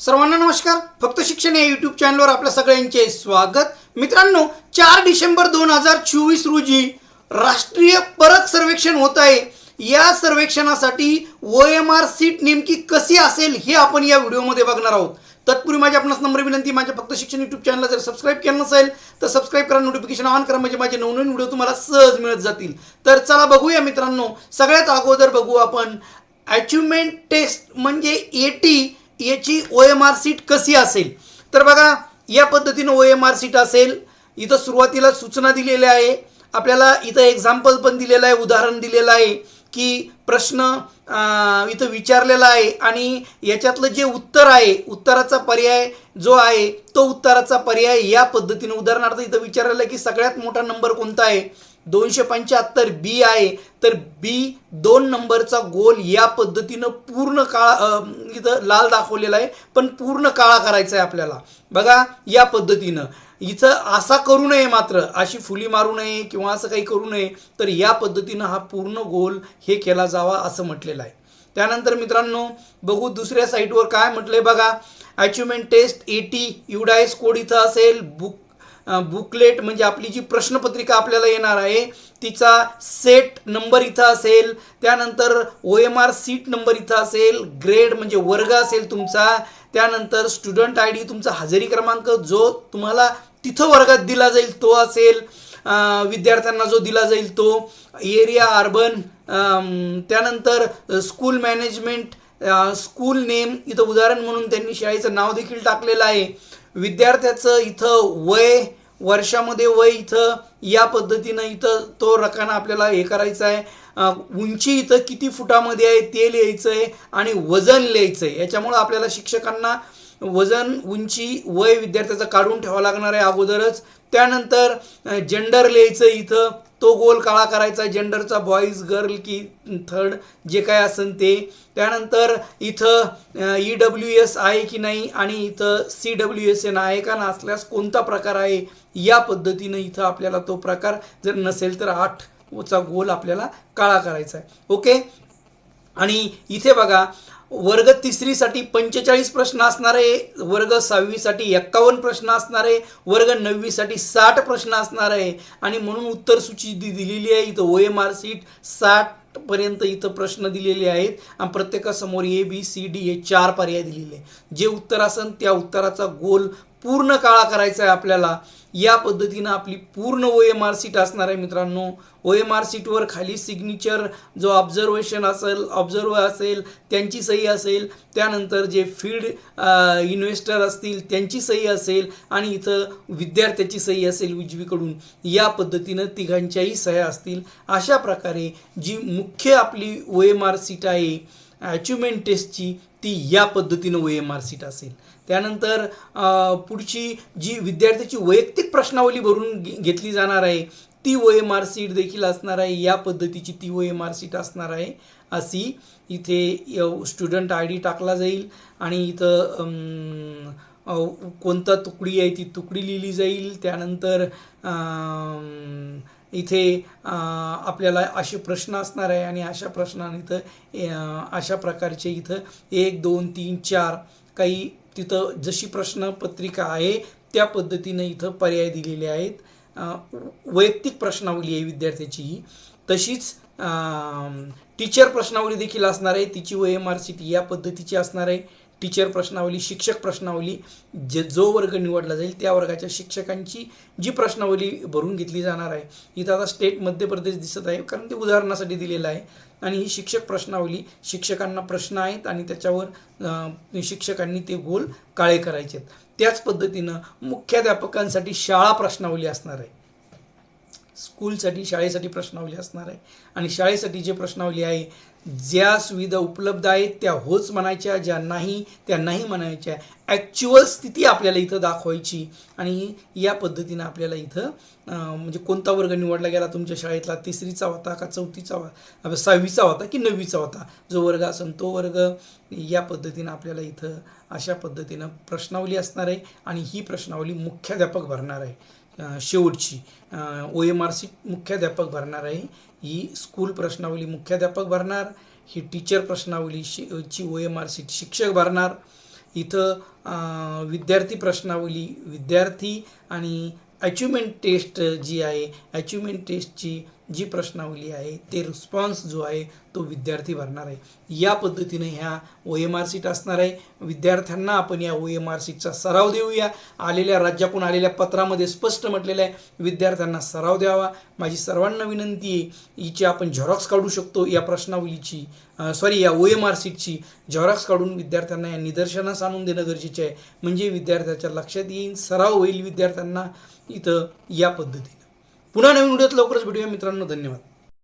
सर्वांना नमस्कार. फक्त शिक्षण या यूट्यूब चॅनलवर आपल्या सगळ्यांचे स्वागत. मित्रांनो चार डिसेंबर दोन हजार चोवीस रोजी राष्ट्रीय परत सर्वेक्षण होत आहे. या सर्वेक्षणासाठी ओ एम आर सीट नेमकी कशी असेल हे आपण या व्हिडिओमध्ये बघणार आहोत. तत्पूर्वी माझी आपणास नम्र विनंती माझ्या फक्त शिक्षण यूट्यूब चॅनलला जर सबस्क्राईब केलं नसेल तर सबस्क्राईब करा नोटिफिकेशन ऑन करा म्हणजे माझे नवनवीन व्हिडिओ तुम्हाला सहज मिळत जातील. तर चला बघूया मित्रांनो. सगळ्यात अगोदर बघू आपण अचिव्हमेंट टेस्ट म्हणजे ए टी याची ओ एम आर सीट कशी असेल? तर बघा या पद्धतीनं ओ एम आर सीट असेल. इथं सुरुवातीला सूचना दिलेल्या आहे. आपल्याला इथं एक्झाम्पल पण दिलेलं आहे उदाहरण दिलेलं आहे की प्रश्न इथं विचारलेला आहे आणि याच्यातलं जे उत्तर आहे उत्तराचा पर्याय जो आहे तो उत्तराचा पर्याय या पद्धतीने उदाहरणार्थ इथं विचारलेलं आहे की सगळ्यात मोठा नंबर कोणता आहे? दोनशे पंच्याहत्तर बी आहे. तर बी दोन नंबरचा गोल या पद्धतीनं पूर्ण काळा इथं लाल दाखवलेला आहे. पण पूर्ण काळा करायचा आहे आपल्याला. बघा या पद्धतीनं. इथं असा करू नये मात्र अशी फुली मारू नये किंवा असं काही करू नये तर या पद्धतीनं हा पूर्ण गोल हे केला जावा असं म्हटलेलं आहे. त्यानंतर मित्रांनो बघू दुसऱ्या साईटवर काय म्हटलंय बघा. Achievement test AT UDISE code इथं असेल. बुक बुकलेट म्हणजे आपली जी प्रश्नपत्रिका आपल्याला येणार आहे तिचा सेट नंबर इथं असेल त्यानंतर O M R sheet number इथं असेल ग्रेड म्हणजे वर्ग असेल तुमचा त्यानंतर स्टुडंट आय डी तुमचा हजेरी क्रमांक जो तुम्हाला तिथं वर्गात दिला जाईल तो असेल विद्यार्थ्यांना जो दिला जाईल तो एरिया अर्बन त्यानंतर स्कूल मॅनेजमेंट स्कूल नेम इथं उदाहरण म्हणून त्यांनी शाळेचं नाव देखील टाकलेलं आहे. विद्यार्थ्याचं इथं वय वर्षामध्ये वय इथं या पद्धतीनं इथं तो रकाना आपल्याला हे करायचा आहे. उंची इथं किती फुटामध्ये आहे ते लिहायचं आहे आणि वजन लिहायचं आहे. याच्यामुळं आपल्याला शिक्षकांना वजन उंची वय विद्यार्थ्याचं काढून ठेवावं लागणार आहे अगोदरच. त्यानंतर जेंडर लिहायचं इथं. तो गोल काळा करायचा जेंडरचा बॉईज गर्ल की थर्ड जे काय असेल ते. त्यानंतर इथं ई डब्ल्यू एस आहे की नाही आणि इथं सी डब्ल्यू एस एन आहे का नसल्यास कोणता प्रकार आहे या पद्धतीनं इथं आपल्याला तो प्रकार जर नसेल तर आठ चा गोल आपल्याला काळा करायचा आहे. ओके आणि इथे बघा वर्ग तिसरीसाठी पंचेचाळीस प्रश्न असणार आहे वर्ग सहावीसाठी एक्कावन्न प्रश्न असणार आहे वर्ग नववीसाठी साठ प्रश्न असणार. आहे आणि म्हणून उत्तर सूची दि- दिलेली आहे इथं ओ एम आर सीट साठपर्यंत इथं प्रश्न दिलेले आहेत. आणि प्रत्येकासमोर ए बी सी डी हे चार पर्याय दिलेले आहे जे उत्तर असेल त्या उत्तराचा गोल पूर्ण काळा करायचा आहे आपल्याला. या पद्धतीनं आपली पूर्ण ओ एम आर सीट असणार आहे मित्रांनो. ओ एम आर सीटवर खाली सिग्नेचर जो ऑब्झर्वेशन असेल ऑब्झर्व असेल त्यांची सही असेल त्यानंतर जे फील्ड इन्व्हेस्टर असतील त्यांची सही असेल आणि इथं विद्यार्थ्याची सही असेल उजवीकडून या पद्धतीनं तिघांच्याही सह्या असतील. अशा प्रकारे जी मुख्य आपली ओ एम आर सीट आहे अचिव्हमेंट टेस्टची ती या पद्धतीनं ओ एम आर सीट असेल. त्यानंतर पुढची जी विद्यार्थ्याची वैयक्तिक प्रश्नावली भरून घे- घेतली जाणार आहे ती ओ एम आर सीट देखील असणार आहे. या पद्धतीची ती ओ एम आर सीट असणार आहे. अशी इथे स्टुडंट आय डी टाकला जाईल आणि इथं कोणता तुकडी आहे ती तुकडी लिहिली जाईल. त्यानंतर इथे आपल्याला असे प्रश्न असणार आहे आणि अशा प्रश्नाने इथं अशा प्रकारचे इथं एक दोन तीन चार काही तिथं जशी प्रश्नपत्रिका आहे त्या पद्धतीनं इथं पर्याय दिलेले आहेत. वैयक्तिक प्रश्नावली आहे विद्यार्थ्याची ही. तशीच टीचर प्रश्नावली देखील असणार आहे तिची O M R sheet या पद्धतीची असणार आहे. टीचर प्रश्नावली शिक्षक प्रश्नावली जे जो वर्ग निवडला जाईल त्या वर्गाच्या शिक्षकांची जी प्रश्नावली भरून घेतली जाणार आहे इथं आता स्टेट मध्य प्रदेश दिसत आहे कारण ते उदाहरणासाठी दिलेलं आहे. आणि ही शिक्षक प्रश्नावली शिक्षकांना प्रश्न आहेत आणि त्याच्यावर शिक्षकांनी ते गोल काळे करायचे आहेत त्याच पद्धतीनं मुख्याध्यापकांसाठी शाळा प्रश्नावली असणार आहे. स्कूलसाठी शाळेसाठी प्रश्नावली असणार आहे. आणि शाळेसाठी जे प्रश्नावली आहे ज्या सुविधा उपलब्ध आहेत त्या होच म्हणायच्या ज्या नाही त्या नाही म्हणायच्या. ॲक्च्युअल स्थिती आपल्याला इथं दाखवायची. आणि या पद्धतीनं आपल्याला इथं म्हणजे कोणता वर्ग निवडला गेला तुमच्या शाळेतला? तिसरीचा होता का चौथीचा होता? सहावीचा होता की नववीचा होता? जो वर्ग असेल तो वर्ग या पद्धतीनं आपल्याला इथं अशा पद्धतीनं प्रश्नावली असणार आहे. आणि ही प्रश्नावली मुख्याध्यापक भरणार आहे. शेवटची. ओ एम आर सी मुख्याध्यापक भरणार आहे. ही स्कूल प्रश्नावली मुख्याध्यापक भरणार. ही टीचर प्रश्नावली शि ची ओ एम आर सी शिक्षक भरणार. इथं विद्यार्थी प्रश्नावली विद्यार्थी आणि अचिव्हमेंट टेस्ट जी आहे अचिव्हमेंट टेस्टची जी प्रश्नावली आहे ते रिस्पॉन्स जो आहे तो विद्यार्थी भरणार आहे. या पद्धतीने ह्या ओ एम आर सीट असणार आहे. विद्यार्थ्यांना आपण या ओ एम आर सीटचा सराव देऊया. आलेल्या राज्याकडून आलेल्या पत्रामध्ये स्पष्ट म्हटलेलं आहे. विद्यार्थ्यांना सराव द्यावा. माझी सर्वांना विनंती आहे हिची आपण झेरॉक्स काढू शकतो या प्रश्नावलीची सॉरी या ओ एम आर सीटची झेरॉक्स काढून विद्यार्थ्यांना या निदर्शनास आणून देणं गरजेचे आहे. म्हणजे विद्यार्थ्याच्या लक्षात येईल सराव होईल विद्यार्थ्यांना इथं या पद्धतीने पुन्हा नवीन व्हिडिओत लवकरच भेटूया मित्रांनो. धन्यवाद.